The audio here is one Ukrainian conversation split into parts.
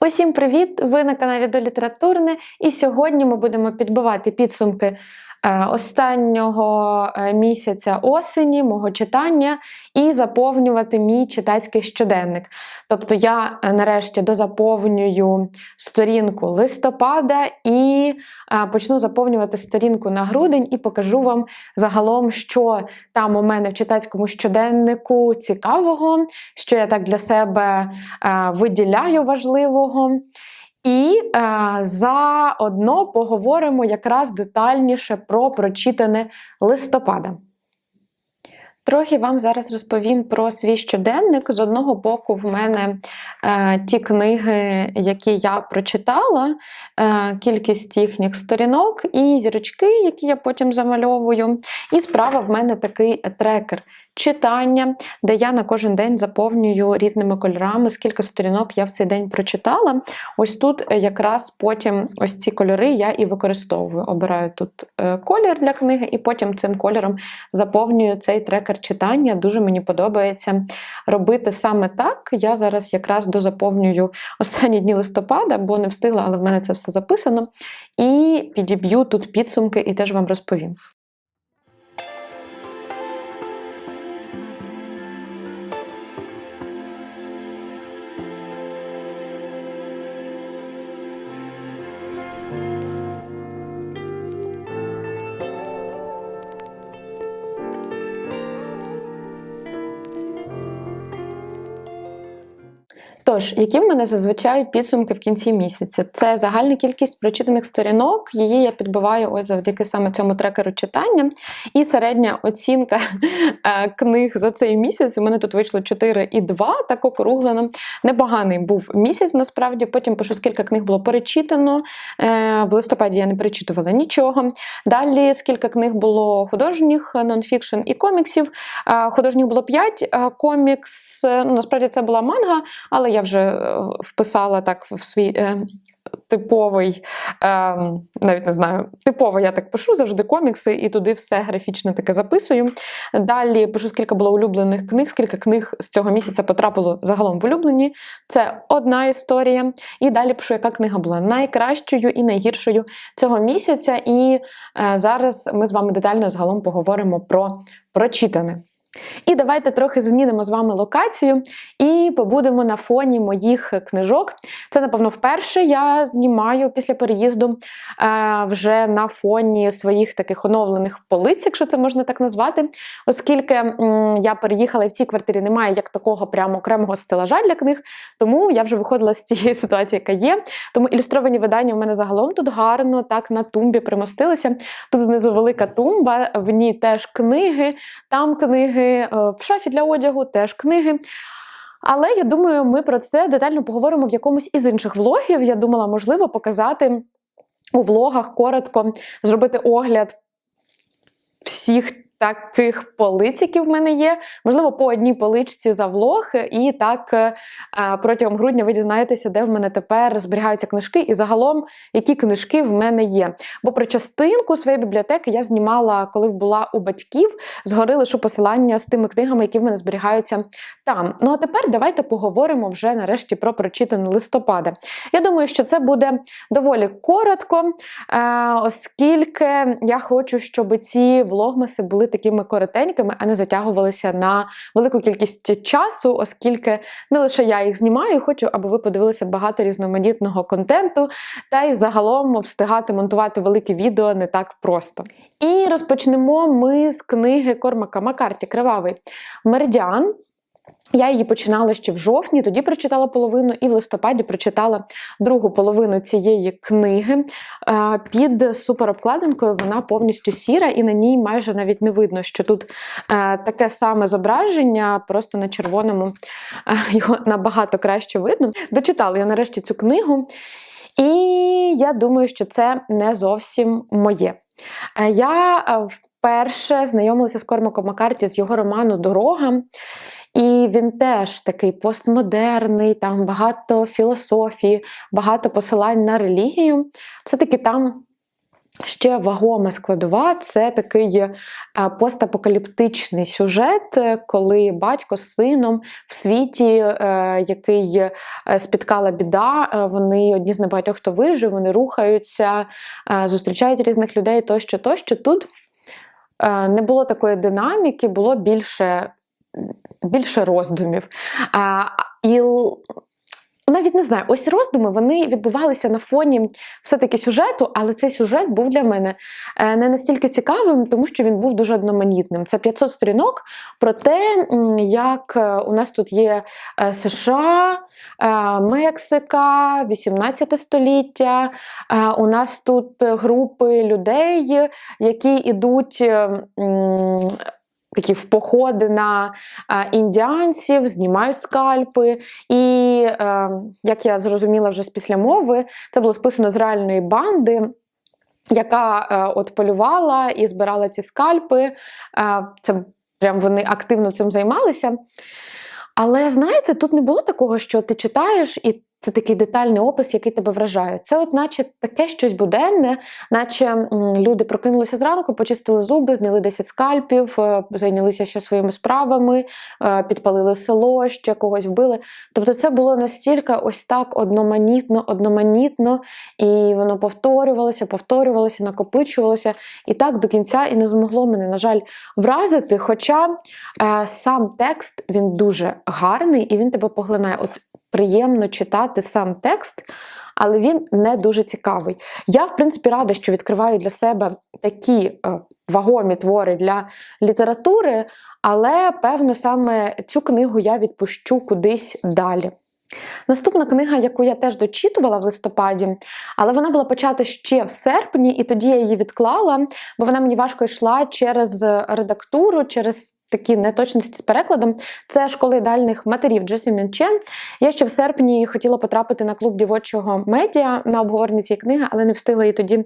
Усім привіт! Ви на каналі до літературне, і сьогодні ми будемо підбивати підсумки останнього е, місяця осені, мого читання, і заповнювати мій читацький щоденник. Тобто я е, нарешті дозаповнюю сторінку листопада і е, почну заповнювати сторінку на грудень і покажу вам загалом, що там у мене в читацькому щоденнику цікавого, що я так для себе е, виділяю важливого. І е, заодно поговоримо якраз детальніше про прочитане листопада. Трохи вам зараз розповім про свій щоденник. З одного боку, в мене е, ті книги, які я прочитала, е, кількість їхніх сторінок і зірочки, які я потім замальовую. І справа в мене такий трекер. Читання, де я на кожен день заповнюю різними кольорами, скільки сторінок я в цей день прочитала. Ось тут якраз потім ось ці кольори я і використовую. Обираю тут е, колір для книги, і потім цим кольором заповнюю цей трекер читання. Дуже мені подобається робити саме так. Я зараз якраз дозаповнюю останні дні листопада, бо не встигла, але в мене це все записано. І підіб'ю тут підсумки і теж вам розповім. Тож, які в мене зазвичай підсумки в кінці місяця? Це загальна кількість прочитаних сторінок, її я підбиваю ось завдяки саме цьому трекеру читання. І середня оцінка е, книг за цей місяць. У мене тут вийшло 4 і 2, так округлено. Непоганий був місяць, насправді. Потім пишу, скільки книг було перечитано. Е, в листопаді я не перечитувала нічого. Далі скільки книг було художніх, нонфікшн і коміксів. Е, художніх було 5, комікс, ну насправді це була манга, але я вже е, вписала так в свій е, типовий, е, навіть не знаю, типово я так пишу завжди комікси, і туди все графічне таке записую. Далі пишу, скільки було улюблених книг, скільки книг з цього місяця потрапило загалом в улюблені. Це одна історія. І далі пишу, яка книга була найкращою і найгіршою цього місяця. І е, зараз ми з вами детально загалом поговоримо про прочитане. І давайте трохи змінимо з вами локацію і побудемо на фоні моїх книжок. Це, напевно, вперше я знімаю після переїзду е, вже на фоні своїх таких оновлених полиць, якщо це можна так назвати. Оскільки м, я переїхала і в цій квартирі немає як такого прямо окремого стелажа для книг, тому я вже виходила з тієї ситуації, яка є. Тому ілюстровані видання в мене загалом тут гарно, так на тумбі примостилися. Тут знизу велика тумба, в ній теж книги, там книги. Е, в шафі для одягу теж книги. Але я думаю, ми про це детально поговоримо в якомусь із інших влогів. Я думала, можливо, показати у влогах коротко, зробити огляд всіх таких полиць, в мене є. Можливо, по одній поличці за влог, і так е, протягом грудня ви дізнаєтеся, де в мене тепер зберігаються книжки, і загалом, які книжки в мене є. Бо про частинку своєї бібліотеки я знімала, коли була у батьків, згори лишу посилання з тими книгами, які в мене зберігаються там. Ну а тепер давайте поговоримо вже нарешті про прочитане листопада. Я думаю, що це буде доволі коротко, е, оскільки я хочу, щоб ці влогмаси були такими коротенькими, а не затягувалися на велику кількість часу, оскільки не лише я їх знімаю, хочу, аби ви подивилися багато різноманітного контенту, та й загалом встигати монтувати велике відео не так просто. І розпочнемо ми з книги Кормака Макарті Кривавий Меридіан. Я її починала ще в жовтні, тоді прочитала половину, і в листопаді прочитала другу половину цієї книги. Е, під суперобкладинкою вона повністю сіра, і на ній майже навіть не видно, що тут е, таке саме зображення, просто на червоному е, його набагато краще видно. Дочитала я нарешті цю книгу, і я думаю, що це не зовсім моє. Я вперше знайомилася з Кормаком Макарті з його роману Дорога. І він теж такий постмодерний, там багато філософії, багато посилань на релігію. Все-таки там Ще вагома складова це такий е, постапокаліптичний сюжет, е, коли батько з сином в світі, е, який спіткала біда, вони одні з небагатьох, хто вижив, вони рухаються, зустрічають різних людей тощо, тощо. Тут не було такої динаміки, було більше більше роздумів. І навіть не знаю, ось роздуми вони відбувалися на фоні все-таки сюжету, але цей сюжет був для мене е, не настільки цікавим, тому що він був дуже одноманітним. Це 500 сторінок про те, як е, у нас тут є е, США, Мексика, 18 століття. У нас тут групи людей, які йдуть такі в походи на індіанців, знімають скальпи. І, е, як я зрозуміла вже з після мови, це було списано з реальної банди. Яка е, от полювала і збирала ці скальпи, е, це прям вони активно цим займалися. Але знаєте, тут не було такого, що ти читаєш і це такий детальний опис, який тебе вражає. Це, от, наче таке щось буденне, наче люди прокинулися зранку, почистили зуби, зняли 10 скальпів, е, зайнялися ще своїми справами, е, підпалили село, ще когось вбили. Тобто, це було настільки ось так одноманітно, одноманітно, і воно повторювалося, повторювалося, накопичувалося. І так до кінця і не змогло мене, на жаль, вразити. Хоча е, сам текст він дуже гарний і він тебе поглинає. От приємно читати сам текст, але він не дуже цікавий. Я, в принципі, рада, що відкриваю для себе такі е, вагомі твори для літератури, але, певно, саме цю книгу я відпущу кудись далі. Наступна книга, яку я теж дочитувала в листопаді, але вона була почата ще в серпні, і тоді я її відклала, бо вона мені важко йшла через редактуру, через такі неточності з перекладом. Це школи ідеальних матерів Джесі Мінчен. Я ще в серпні хотіла потрапити на клуб дівочого медіа на обговорення цієї книги, але не встигла її тоді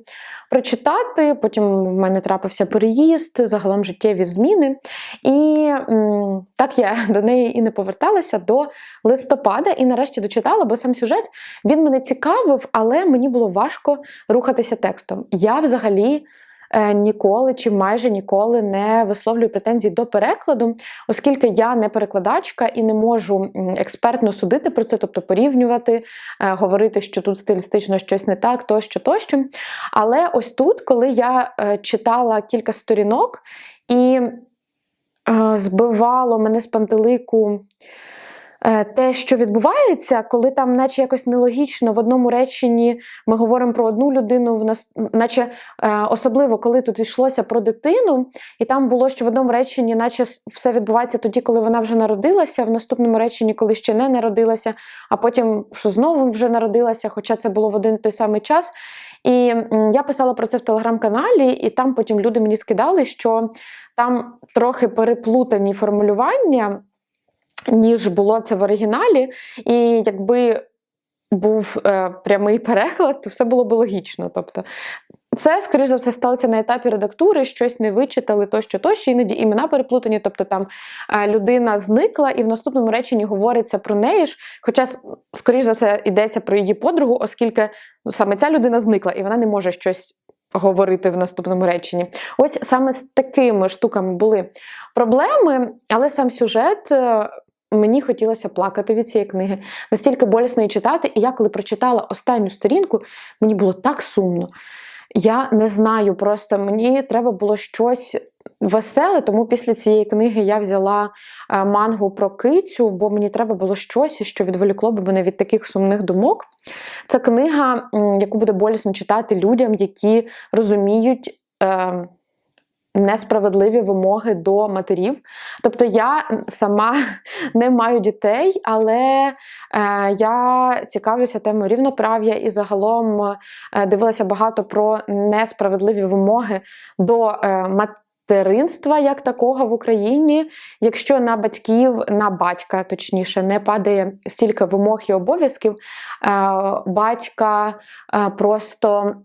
прочитати. Потім в мене трапився переїзд, загалом життєві зміни. І м, так я до неї і не поверталася до листопада, і нарешті дочитала, бо сам сюжет він мене цікавив, але мені було важко рухатися текстом. Я взагалі. Е, ніколи чи майже ніколи не висловлюю претензій до перекладу, оскільки я не перекладачка і не можу експертно судити про це, тобто порівнювати, е, говорити, що тут стилістично щось не так, тощо, тощо. Але ось тут, коли я е, читала кілька сторінок і збивало мене з пантелику. Е, те, що відбувається, коли там, наче якось нелогічно, в одному реченні ми говоримо про одну людину, в нас, наче е, особливо коли тут йшлося про дитину, і там було, що в одному реченні, наче все відбувається тоді, коли вона вже народилася, в наступному реченні, коли ще не народилася, а потім що знову вже народилася, хоча це було в один і той самий час. І я писала про це в телеграм-каналі, і там потім люди мені скидали, що там трохи переплутані формулювання ніж було це в оригіналі. І якби був е, прямий переклад, то все було б логічно. Тобто, це, скоріш за все, сталося на етапі редактури, щось не вичитали, тощо, тощо, іноді імена переплутані. Тобто там е, людина зникла, і в наступному реченні говориться про неї ж. Хоча, скоріш за все, йдеться про її подругу, оскільки ну, саме ця людина зникла, і вона не може щось говорити в наступному реченні. Ось саме з такими штуками були проблеми, але сам сюжет е, Мені хотілося плакати від цієї книги, настільки болісно її читати. І я, коли прочитала останню сторінку, мені було так сумно. Я не знаю, просто мені треба було щось веселе, тому після цієї книги я взяла е, мангу про кицю, бо мені треба було щось, що відволікло б мене від таких сумних думок. Це книга, яку буде болісно читати людям, які розуміють. Е, несправедливі вимоги до матерів. Тобто я сама не маю дітей, але е, я цікавлюся темою рівноправ'я і загалом е, дивилася багато про несправедливі вимоги до е, материнства як такого в Україні, якщо на батьків, на батька, точніше, не падає стільки вимог і обов'язків, е, батька просто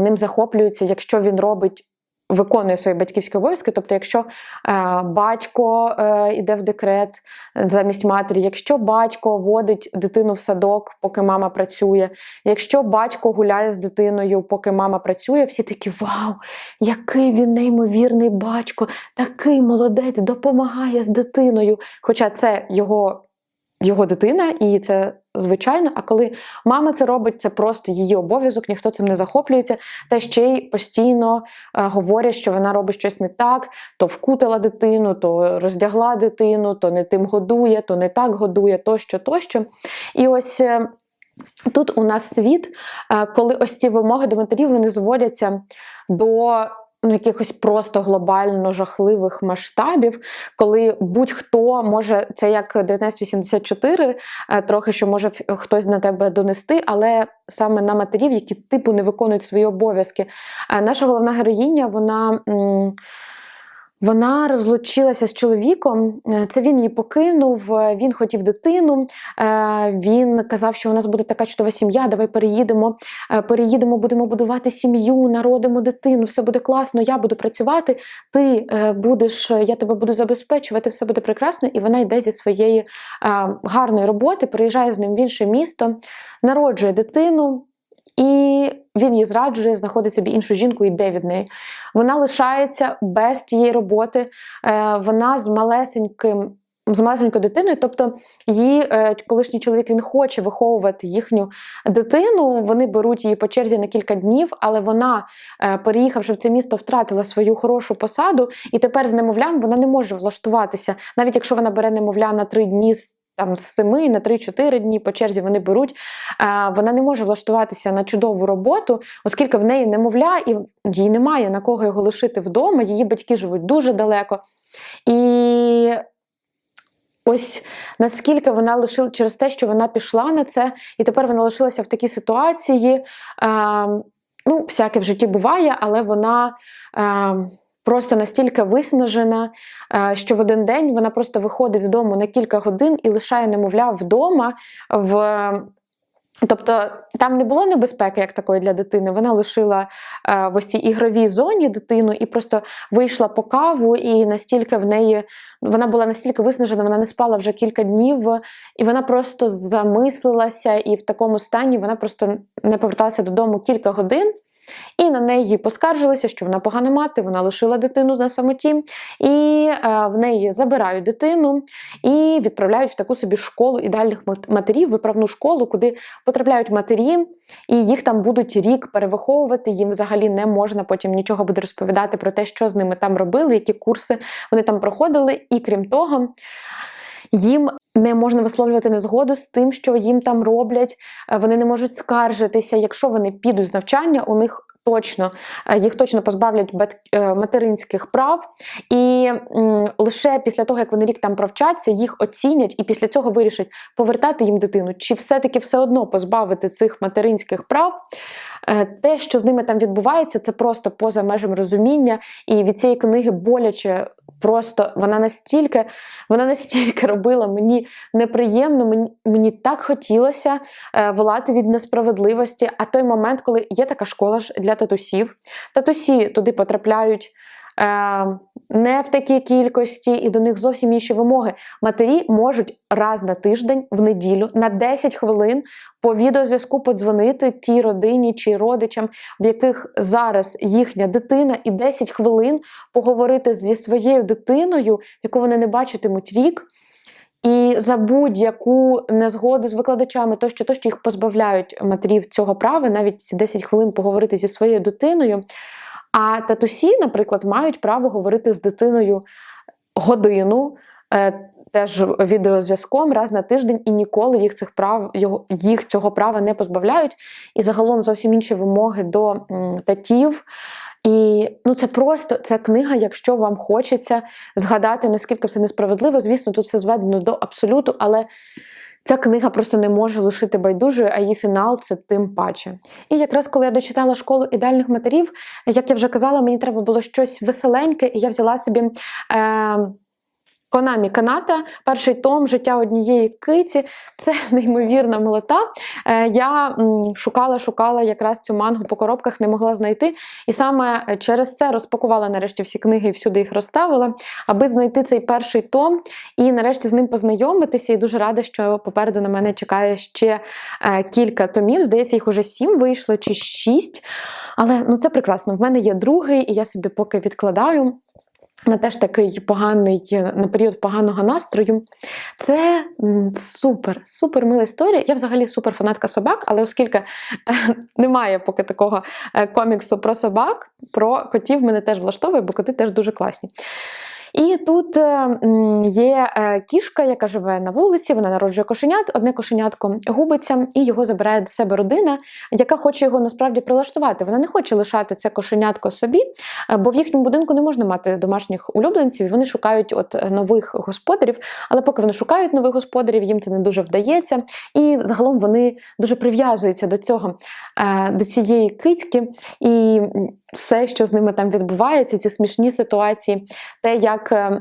ним захоплюється, якщо він робить виконує свої батьківські обов'язки. Тобто, якщо е, батько е, йде в декрет замість матері, якщо батько водить дитину в садок, поки мама працює, якщо батько гуляє з дитиною, поки мама працює, всі такі вау, який він неймовірний батько, такий молодець, допомагає з дитиною. Хоча це його. Його дитина, і це звичайно. А коли мама це робить, це просто її обов'язок, ніхто цим не захоплюється. Та ще й постійно е, говорять, що вона робить щось не так, то вкутала дитину, то роздягла дитину, то не тим годує, то не так годує, тощо, тощо. І ось. е, Тут у нас світ, е, коли ось ці вимоги до матерів вони зводяться до ну, якихось просто глобально жахливих масштабів, коли будь-хто може, це як 1984, е, трохи що може хтось на тебе донести, але саме на матерів, які типу не виконують свої обов'язки. Е, Наша головна героїня, вона. Вона розлучилася з чоловіком. Е, Це він її покинув. е, Він хотів дитину. е, Він казав, що у нас буде така чудова сім'я. Давай переїдемо. Переїдемо, будемо будувати сім'ю, народимо дитину. Все буде класно. Я буду працювати. Ти будеш, я тебе буду забезпечувати. Все буде прекрасно. І вона йде зі своєї гарної роботи, переїжджає з ним в інше місто, народжує дитину. І він її зраджує, знаходить собі іншу жінку йде від неї. Вона лишається без тієї роботи. Е, Вона з малесеньким. З малесенькою дитиною, тобто її е, колишній чоловік він хоче виховувати їхню дитину. Вони беруть її по черзі на кілька днів, але вона, е, переїхавши в це місто, втратила свою хорошу посаду, і тепер з немовлям вона не може влаштуватися, навіть якщо вона бере немовля на три дні там з семи на 3-4 дні по черзі вони беруть. Вона не може влаштуватися на чудову роботу, оскільки в неї немовля, і їй немає на кого його лишити вдома. Її батьки живуть дуже далеко. І ось наскільки вона лишила через те, що вона пішла на це, і тепер вона лишилася в такій ситуації. Е, ну, всяке в житті буває, але вона. Просто настільки виснажена, е, що в один день вона просто виходить з дому на кілька годин і лишає немовля вдома. В... Тобто там не було небезпеки як такої для дитини. Вона лишила е, в ось цій ігровій зоні дитину і просто вийшла по каву, і настільки в неї вона була настільки виснажена, вона не спала вже кілька днів, і вона просто замислилася, і в такому стані вона просто не поверталася додому кілька годин. І на неї поскаржилися, що вона погана мати, вона лишила дитину на самоті, і е, в неї забирають дитину і відправляють в таку собі школу ідеальних матерів, виправну школу, куди потрапляють матері, і їх там будуть рік перевиховувати. Їм взагалі не можна потім нічого буде розповідати про те, що з ними там робили, які курси вони там проходили. І крім того, їм не можна висловлювати незгоду з тим, що їм там роблять. Е, Вони не можуть скаржитися. Якщо вони підуть з навчання, у них точно е, їх точно позбавлять е, материнських прав, і лише після того, як вони рік там провчаться, їх оцінять, і після цього вирішать повертати їм дитину, чи все-таки все одно позбавити цих материнських прав. Е, Те, що з ними там відбувається, це просто поза межами розуміння. І від цієї книги боляче. Просто вона настільки, вона настільки робила мені неприємно, мені, мені так хотілося волати від несправедливості. А той момент, коли є така школа ж для татусів, татусі туди потрапляють. Е, не в такій кількості, і до них зовсім інші вимоги. Матері можуть раз на тиждень в неділю на 10 хвилин по відеозв'язку подзвонити тій родині чи родичам, в яких зараз їхня дитина, і 10 хвилин поговорити зі своєю дитиною, яку вони не бачитимуть рік. І за будь-яку незгоду з викладачами, тощо, тощо їх позбавляють матерів цього права, навіть ці 10 хвилин поговорити зі своєю дитиною. А татусі, наприклад, мають право говорити з дитиною годину. е, Теж відеозв'язком раз на тиждень і ніколи їх цих прав їх цього права не позбавляють. І загалом зовсім інші вимоги до татів. І ну це просто це книга, якщо вам хочеться згадати, наскільки все несправедливо. Звісно, тут все зведено до абсолюту, але ця книга просто не може лишити байдужою, а її фінал це тим паче. І якраз коли я дочитала школу ідеальних матерів, як я вже казала, мені треба було щось веселеньке, і я взяла собі. Е- Конамі Каната, перший том життя однієї киті. Це неймовірна молота. Е, Я шукала, шукала якраз цю мангу по коробках, не могла знайти. І саме через це розпакувала нарешті всі книги і всюди їх розставила, аби знайти цей перший том і нарешті з ним познайомитися. І дуже рада, що попереду на мене чекає ще е, кілька томів. Здається, їх уже сім вийшло чи шість. Але ну це прекрасно. В мене є другий, і я собі поки відкладаю на теж такий поганий на період поганого настрою. Це супер, супер мила історія. Я взагалі супер фанатка собак, але оскільки немає поки такого е, коміксу про собак, про котів мене теж влаштовує, бо коти теж дуже класні. І тут е, є е, кішка, яка живе на вулиці, вона народжує кошенят, одне кошенятко губиться, і його забирає до себе родина, яка хоче його насправді прилаштувати. Вона не хоче лишати це кошенятко собі, е, бо в їхньому будинку не можна мати домашніх улюбленців. Вони шукають от нових господарів. Але поки вони шукають нових господарів, їм це не дуже вдається. І загалом вони дуже прив'язуються до цього, до цієї кицьки. І все, що з ними там відбувається, ці смішні ситуації, те, як е,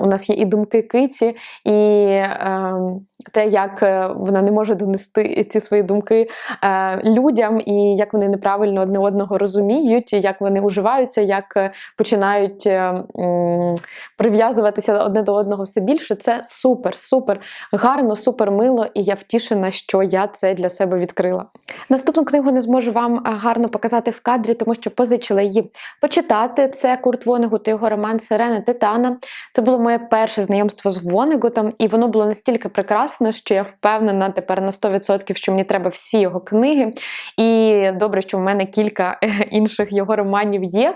у нас є і думки киці, і ем, те, як е, вона не може донести ці свої думки е, людям, і як вони неправильно одне одного розуміють, як вони уживаються, як е, починають прив'язуватися одне до одного все більше. Це супер, супер гарно, супер мило, і я втішена, що я це для себе відкрила. Наступну книгу не зможу вам гарно показати в кадрі, тому що позичила її почитати. Це Курт Вонегут і його роман Сирена Титана. Це було моє перше знайомство з Вонегутом, і воно було настільки прекрасне що я впевнена тепер на 100%, що мені треба всі його книги. І добре, що в мене кілька інших його романів є.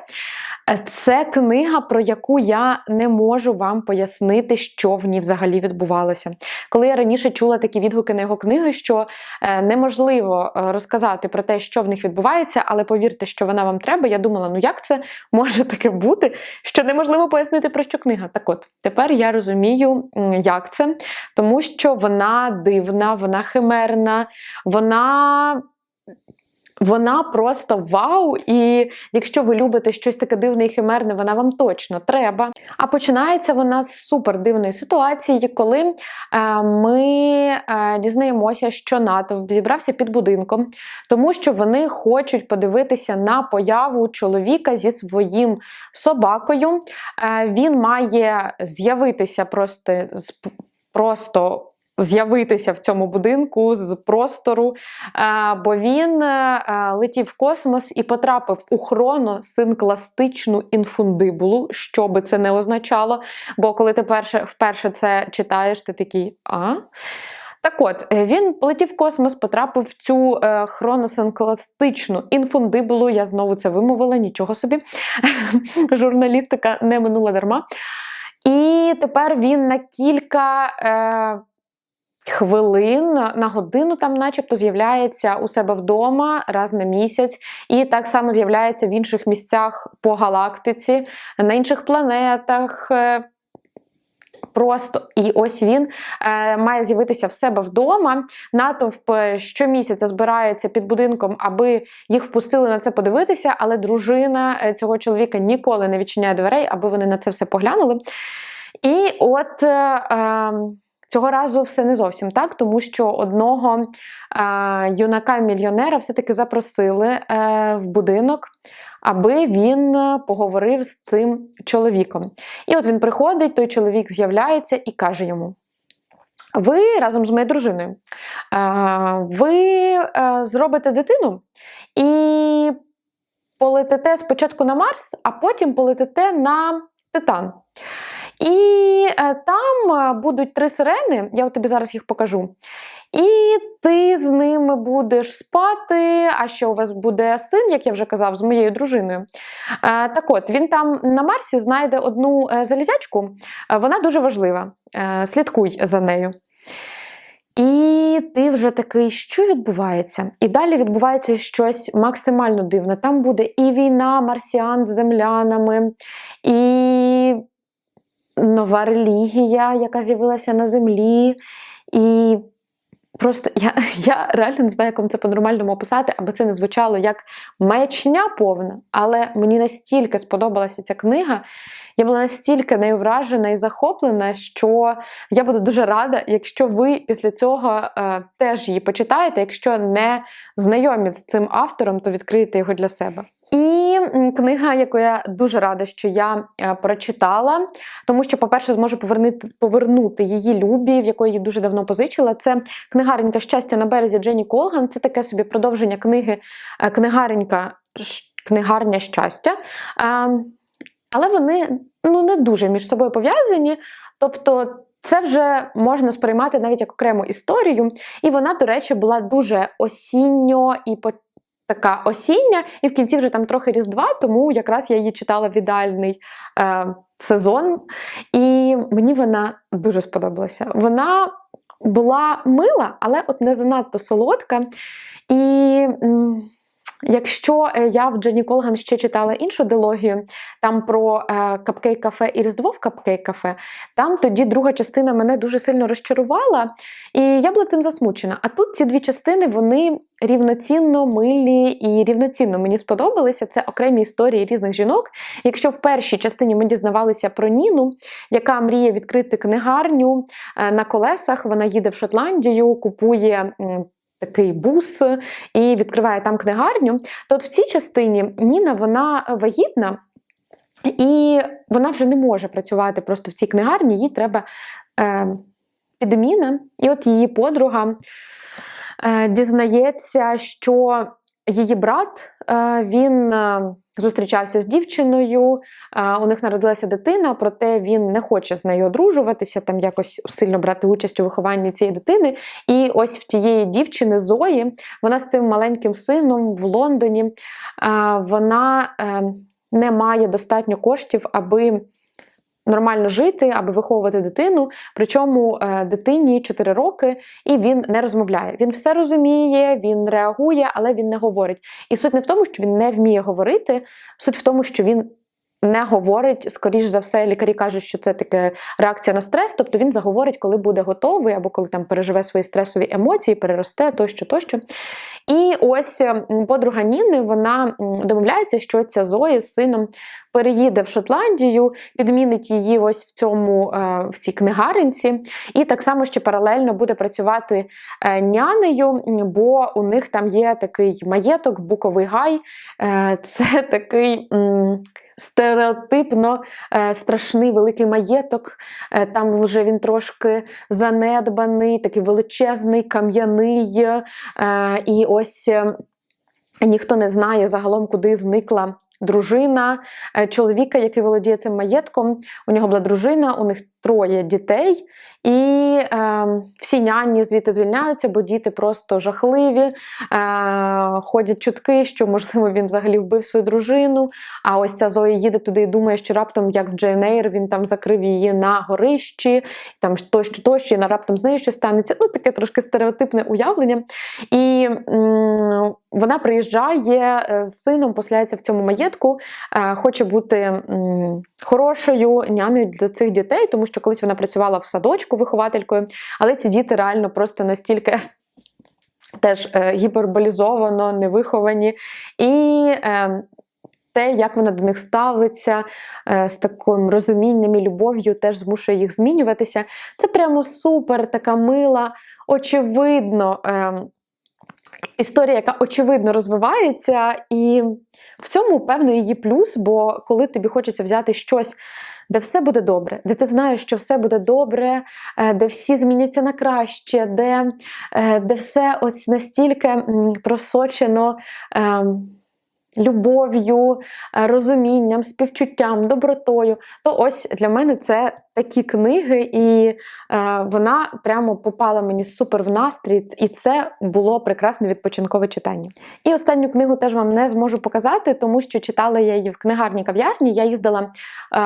Це книга, про яку я не можу вам пояснити, що в ній взагалі відбувалося. Коли я раніше чула такі відгуки на його книги, що е, неможливо е, розказати про те, що в них відбувається, але повірте, що вона вам треба, я думала, ну як це може таке бути, що неможливо пояснити, про що книга. Так от, тепер я розумію, як це, тому що вона дивна, вона химерна, вона. Вона просто вау! І якщо ви любите щось таке дивне і химерне, вона вам точно треба. А починається вона з супер дивної ситуації, коли е, ми е, дізнаємося, що натовп зібрався під будинком, тому що вони хочуть подивитися на появу чоловіка зі своїм собакою. Е, він має з'явитися просто просто з'явитися в цьому будинку з простору, е, бо він е, е, летів в космос і потрапив у хроносинкластичну інфундибулу, що би це не означало. Бо коли ти перше, вперше це читаєш, ти такий а? Так от, він полетів в космос, потрапив в цю е, хроносинкластичну інфундибулу. Я знову це вимовила, нічого собі. Журналістика не минула дарма. І тепер він на кілька. Е, хвилин на годину там, начебто, з'являється у себе вдома раз на місяць, і так само з'являється в інших місцях по галактиці, на інших планетах. Е, просто і ось він е, має з'явитися в себе вдома. Натовп е, щомісяця збирається під будинком, аби їх впустили на це подивитися, але дружина е, цього чоловіка ніколи не відчиняє дверей, аби вони на це все поглянули. І от. Е, е, Цього разу все не зовсім так, тому що одного е, юнака-мільйонера все-таки запросили е, в будинок, аби він поговорив з цим чоловіком. І от він приходить, той чоловік з'являється і каже йому: Ви разом з моєю дружиною, е, ви е, зробите дитину і полетите спочатку на Марс, а потім полетите на Титан. І е, там е, будуть три сирени, я тобі зараз їх покажу. І ти з ними будеш спати. А ще у вас буде син, як я вже казав, з моєю дружиною. Е, так от, він там на Марсі знайде одну залізячку, вона дуже важлива. Слідкуй за нею. І ти вже такий, що відбувається? І далі відбувається щось максимально дивне. Там буде і війна марсіан з землянами, і нова релігія, яка з'явилася на землі. І просто я я реально не знаю, як вам це по-нормальному описати, аби це не звучало як маячня повна. Але мені настільки сподобалася ця книга. Я була настільки нею вражена і захоплена, що я буду дуже рада, якщо ви після цього е, теж її почитаєте. Якщо не знайомі з цим автором, то відкриєте його для себе. Книга, яку я дуже рада, що я е, прочитала, тому що, по-перше, зможу повернути повернути її любі, в якої її дуже давно позичила. Це книгаренька щастя на березі Дженні Колган. Це таке собі продовження книги е, Книгаренька книгарня щастя. Але вони ну, не дуже між собою пов'язані. Тобто. Це вже можна сприймати навіть як окрему історію. І вона, до речі, була дуже осінньо і така осіння, і в кінці вже там трохи різдва, тому якраз я її читала в ідеальний е, сезон. І мені вона дуже сподобалася. Вона була мила, але от не занадто солодка. І. Якщо е, я в Дженні Колган ще читала іншу дилогію, там про е, капкейк кафе і Різдво в капкейк кафе, там тоді друга частина мене дуже сильно розчарувала, і я була цим засмучена. А тут ці дві частини вони рівноцінно милі і рівноцінно мені сподобалися. Це окремі історії різних жінок. Якщо в першій частині ми дізнавалися про Ніну, яка мріє відкрити книгарню е, на колесах, вона їде в Шотландію, купує такий бус і відкриває там книгарню. То от в цій частині Ніна вона вагітна. І вона вже не може працювати просто в цій книгарні, їй треба е, підміна. І от її подруга е, дізнається, що її брат е, він е, зустрічався з дівчиною, е, у них народилася дитина, проте він не хоче з нею одружуватися, там якось сильно брати участь у вихованні цієї дитини. І ось в тієї дівчини Зої, вона з цим маленьким сином в Лондоні, вона не має достатньо коштів, аби нормально жити, аби виховувати дитину. Причому е, дитині 4 роки, і він не розмовляє. Він все розуміє, він реагує, але він не говорить. І суть не в тому, що він не вміє говорити, суть в тому, що він. Не говорить, скоріш за все, лікарі кажуть, що це таке реакція на стрес, тобто він заговорить, коли буде готовий, або коли там переживе свої стресові емоції, переросте тощо, тощо. І ось подруга Ніни вона домовляється, що ця Зоя з сином переїде в Шотландію, підмінить її ось в цьому е, в цій книгаринці, і так само ще паралельно буде працювати е, нянею, бо у них там є такий маєток, буковий гай. Е, це такий. Стереотипно страшний великий маєток, там вже він трошки занедбаний, такий величезний, кам'яний. І ось ніхто не знає загалом, куди зникла дружина е, чоловіка, який володіє цим маєтком. У нього була дружина, у них троє дітей, і е, всі няні звідти звільняються, бо діти просто жахливі. Е, Ходять чутки, що, можливо, він взагалі вбив свою дружину. А ось ця Зоя їде туди і думає, що раптом, як в Джейн Ейр, він там закрив її на горищі, там тощо, тощо, і на раптом з нею щось станеться. Ну, таке трошки стереотипне уявлення. І м, вона приїжджає е, з сином, поселяється в цьому маєтку, е, хоче бути м, хорошою няною для цих дітей, тому колись вона працювала в садочку вихователькою, але ці діти реально просто настільки. Теж е, гіперболізовано, невиховані. І е, те, як вона до них ставиться, е, з таким розумінням і любов'ю, теж змушує їх змінюватися. Це прямо супер, така мила, очевидно, е, історія, яка очевидно розвивається, і в цьому певний її плюс, бо коли тобі хочеться взяти щось де все буде добре, де ти знаєш, що все буде добре, е, де всі зміняться на краще, де е, де все ось настільки просочено. Ем, любов'ю, е, розумінням, співчуттям, добротою, то ось для мене це такі книги, і е, вона прямо попала мені супер в настрій, і це було прекрасне відпочинкове читання. І останню книгу теж вам не зможу показати, тому що читала я її в книгарній кав'ярні. Я їздила е,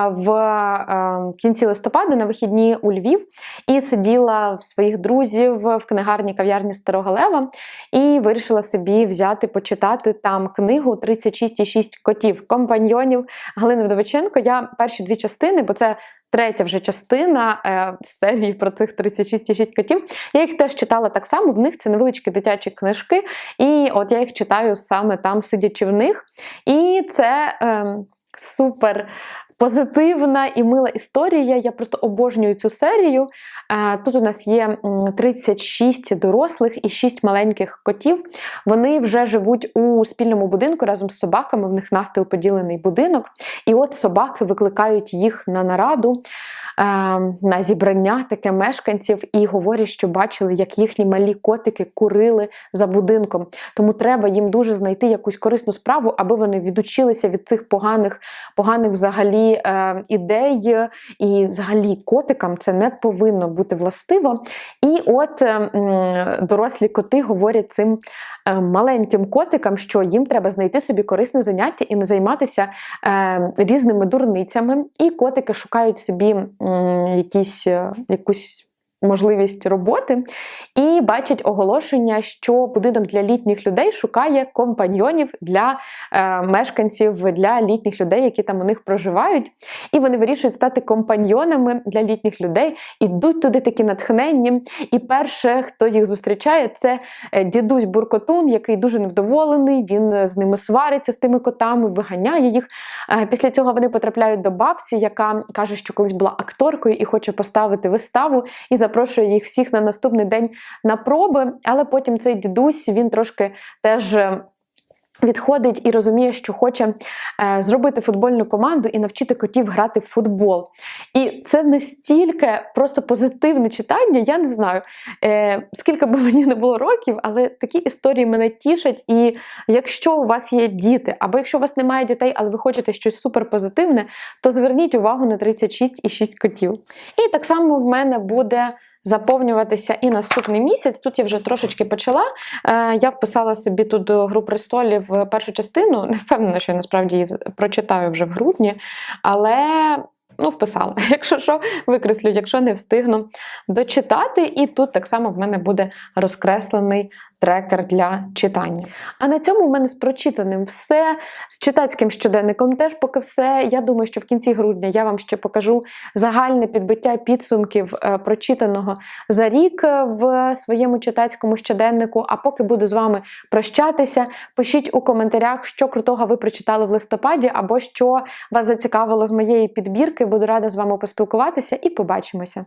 в е, кінці листопада на вихідні у Львів і сиділа в своїх друзів в книгарні кав'ярні Старого Лева і вирішила собі взяти почитати там книгу «36,6 котів компаньйонів Галини Вдовиченко. Я перші дві частини, бо це третя вже частина е, серії про цих 36,6 котів. Я їх теж читала так само, в них це невеличкі дитячі книжки, і от я їх читаю саме там, сидячи в них. І це. Е, Супер позитивна і мила історія. Я просто обожнюю цю серію. Тут у нас є м, 36 дорослих і 6 маленьких котів. Вони вже живуть у спільному будинку разом з собаками. В них навпіл поділений будинок. І от собаки викликають їх на нараду. Е, На зібрання таке мешканців і говорять, що бачили, як їхні малі котики курили за будинком. Тому треба їм дуже знайти якусь корисну справу, аби вони відучилися від цих поганих, поганих взагалі е, ідей. І взагалі котикам це не повинно бути властиво. І от е, дорослі коти говорять цим е, маленьким котикам, що їм треба знайти собі корисне заняття і не займатися різними дурницями. І котики шукають собі якісь, е, якусь. Можливість роботи і бачать оголошення, що будинок для літніх людей шукає компаньйонів для е, мешканців, для літніх людей, які там у них проживають. І вони вирішують стати компаньйонами для літніх людей, ідуть туди такі натхненні. І перше, хто їх зустрічає, це е, дідусь Буркотун, який дуже невдоволений. Він е, з ними свариться з тими котами, виганяє їх. Е, Після цього вони потрапляють до бабці, яка каже, що колись була акторкою і хоче поставити виставу, і запрошує їх всіх на наступний день на проби. Але потім цей дідусь він трошки теж. Відходить і розуміє, що хоче е, зробити футбольну команду і навчити котів грати в футбол. І це настільки просто позитивне читання. Я не знаю, е, скільки би мені не було років, але такі історії мене тішать. І якщо у вас є діти, або якщо у вас немає дітей, але ви хочете щось суперпозитивне, то зверніть увагу на 36 і 6 котів. І так само в мене буде. Заповнюватися і наступний місяць. Тут я вже трошечки почала. Е, я вписала собі тут Гру престолів е, першу частину. Не впевнена, що я насправді її прочитаю вже в грудні, але ну, вписала. Якщо що, викреслю, якщо не встигну дочитати. І тут так само в мене буде розкреслений трекер для читання. А на цьому в мене з прочитаним все. З читацьким щоденником теж поки все. Я думаю, що в кінці грудня я вам ще покажу загальне підбиття підсумків е, прочитаного за рік е, в своєму читацькому щоденнику. А поки буду з вами прощатися, пишіть у коментарях, що крутого ви прочитали в листопаді, або що вас зацікавило з моєї підбірки. Буду рада з вами поспілкуватися і побачимося.